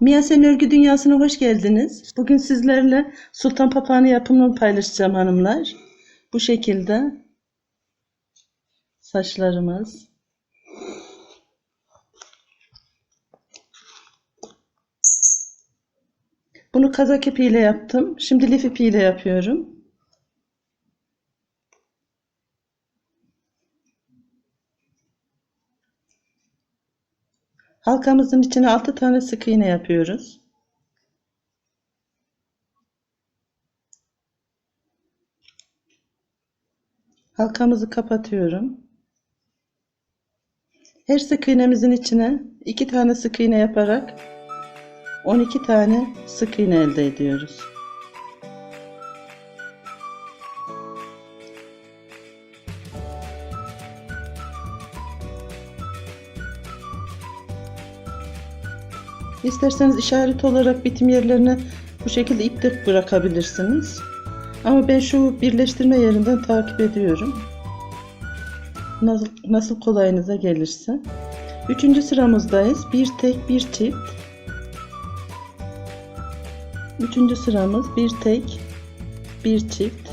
Mia Sen Örgü Dünyası'na hoş geldiniz. Bugün sizlerle sultan papağanı yapımını paylaşacağım hanımlar. Bu şekilde saçlarımız. Bunu kazak ipiyle yaptım. Şimdi lif ipiyle yapıyorum. Halkamızın içine 6 tane sık iğne yapıyoruz. Halkamızı kapatıyorum. Her sık iğnemizin içine 2 tane sık iğne yaparak 12 tane sık iğne elde ediyoruz. İsterseniz işaret olarak bitim yerlerine bu şekilde ip de bırakabilirsiniz. Ama ben şu birleştirme yerinden takip ediyorum. Nasıl, nasıl kolayınıza gelirse. Üçüncü sıramızdayız. Bir tek bir çift. Üçüncü sıramız bir tek bir çift.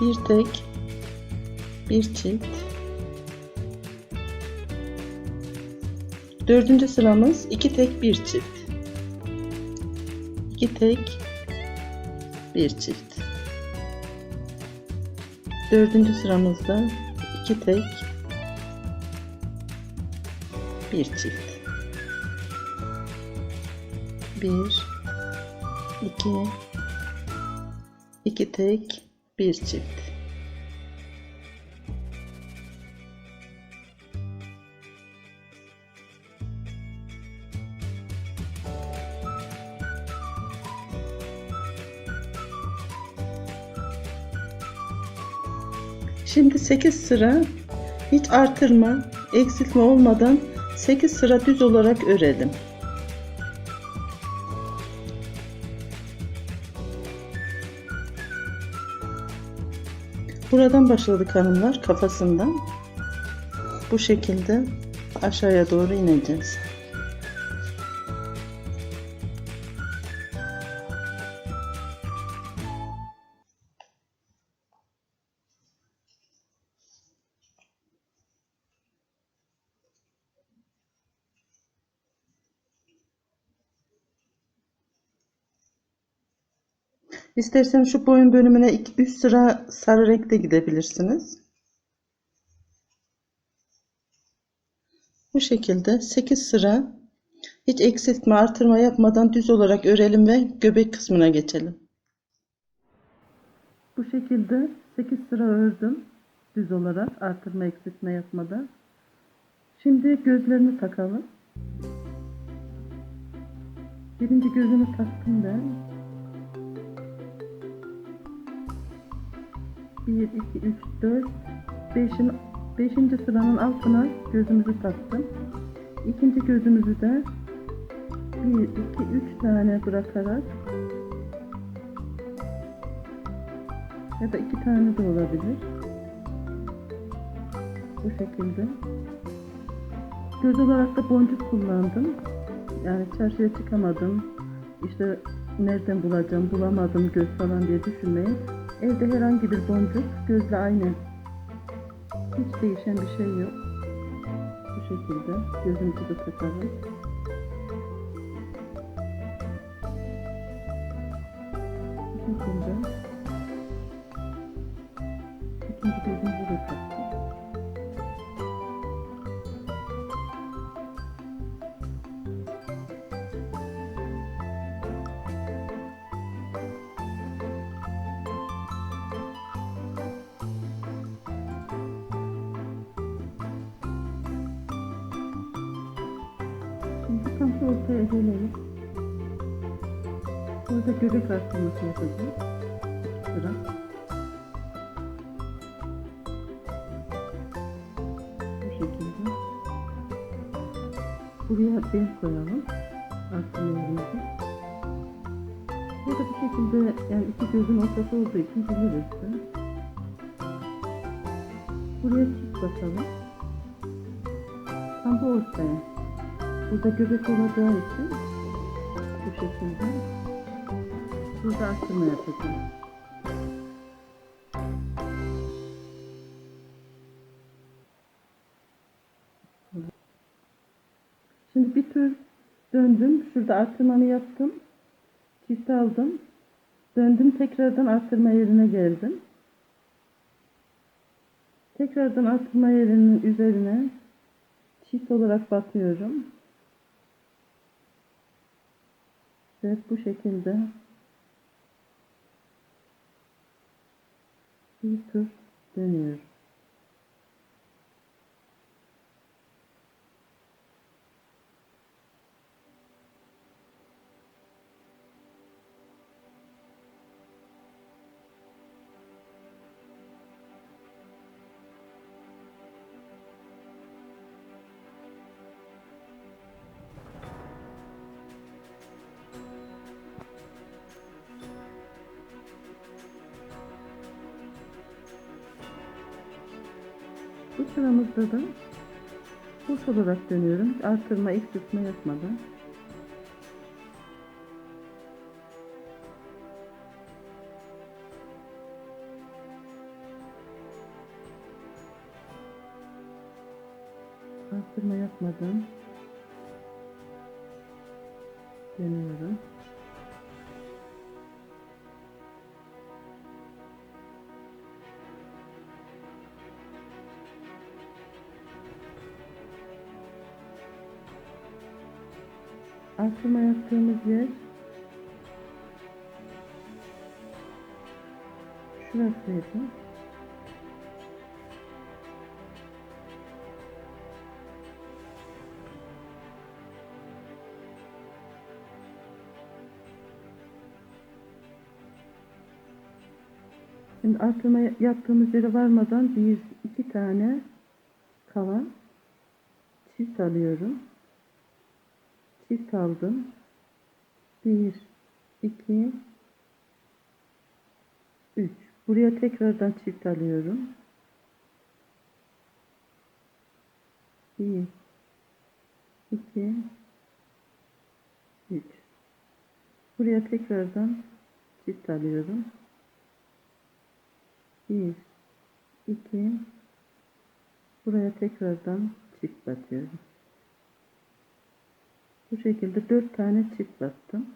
Bir tek bir çift. Dördüncü sıramız iki tek bir çift. İki tek bir çift. Dördüncü sıramızda iki tek bir çift. Bir, iki, iki tek bir çift. Şimdi 8 sıra hiç artırma, eksiltme olmadan 8 sıra düz olarak örelim. Buradan başladık hanımlar kafasından. Bu şekilde aşağıya doğru ineceğiz. İsterseniz şu boyun bölümüne 3 sıra sarı renkte gidebilirsiniz. Bu şekilde 8 sıra hiç eksiltme artırma yapmadan düz olarak örelim ve göbek kısmına geçelim. Bu şekilde 8 sıra ördüm düz olarak artırma eksiltme yapmadan. Şimdi gözlerini takalım. Birinci gözünü taktım ben. 1, 2, 3, 4, 5'in 5. sıranın altına gözümüzü taktım. İkinci gözümüzü de 1, 2, 3 tane bırakarak ya da 2 tane de olabilir. Bu şekilde. Göz olarak da boncuk kullandım. Yani çarşıya çıkamadım. İşte nereden bulacağım, bulamadım göz falan diye düşünmeyin. Evde herhangi bir boncuk gözle aynı. Hiç değişen bir şey yok. Bu şekilde gözümüzü de takalım. Bu şekilde ikinci gözümüzü de taktık. Şu ortaya gelelim. Burada göbek arttırması yapacağız. Sıra. Bu şekilde. Buraya bez koyalım. Arttırma yerimizi. Burada bu şekilde yani iki gözün ortası olduğu için biliriz. Buraya çift basalım. Tam bu ortaya. Burada göbek olacağı için bu şekilde burada arttırma yapacağım. Şimdi bir tür döndüm. Şurada arttırmamı yaptım. Çift aldım. Döndüm tekrardan arttırma yerine geldim. Tekrardan arttırma yerinin üzerine çift olarak batıyorum. Ve bu şekilde bir tur dönüyorum. Bu sıramızda da boş olarak dönüyorum. Artırma, eksiltme yapmadan. Artırma yapmadan dönüyorum. Artırma yaptığımız yer şurasıydı. Şimdi artırma yaptığımız yere varmadan bir iki tane kalan çift alıyorum çift aldım. 1 2 3 Buraya tekrardan çift alıyorum. 1 2 3 Buraya tekrardan çift alıyorum. 1 2 Buraya tekrardan çift batıyorum. Bu şekilde dört tane çift battım.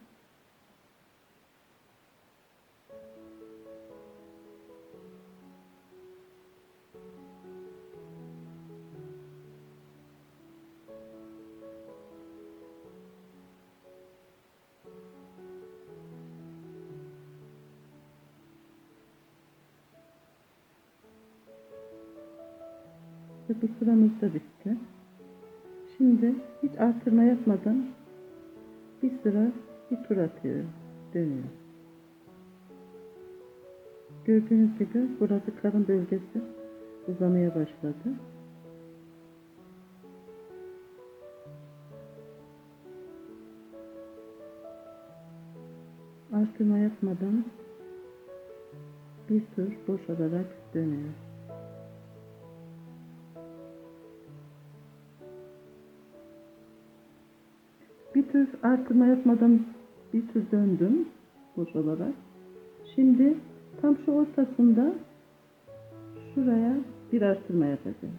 Bu sıramız da bitti. Şimdi hiç artırma yapmadan bir sıra bir tur atıyorum. Dönüyorum. Gördüğünüz gibi burası karın bölgesi uzamaya başladı. Artırma yapmadan bir tur boş olarak dönüyorum. Artırma yapmadan bir tür döndüm boş olarak. Şimdi tam şu ortasında şuraya bir artırma yapacağım.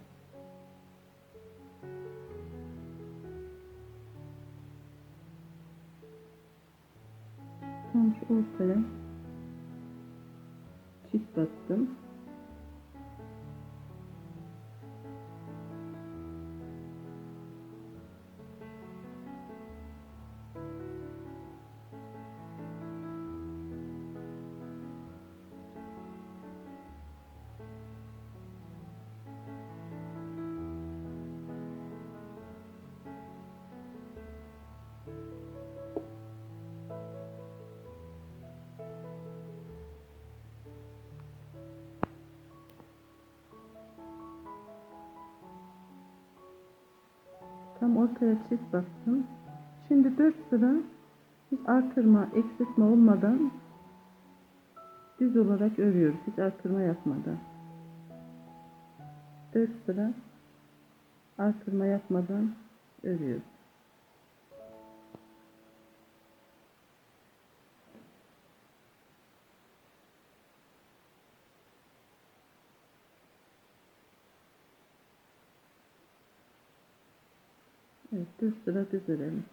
Tam şu ortaya çift battım. Tam ortaya çift bastım. Şimdi 4 sıra hiç artırma, eksiltme olmadan düz olarak örüyoruz. Hiç artırma yapmadan. 4 sıra artırma yapmadan örüyoruz. Evet, 4 sıra düz örelim.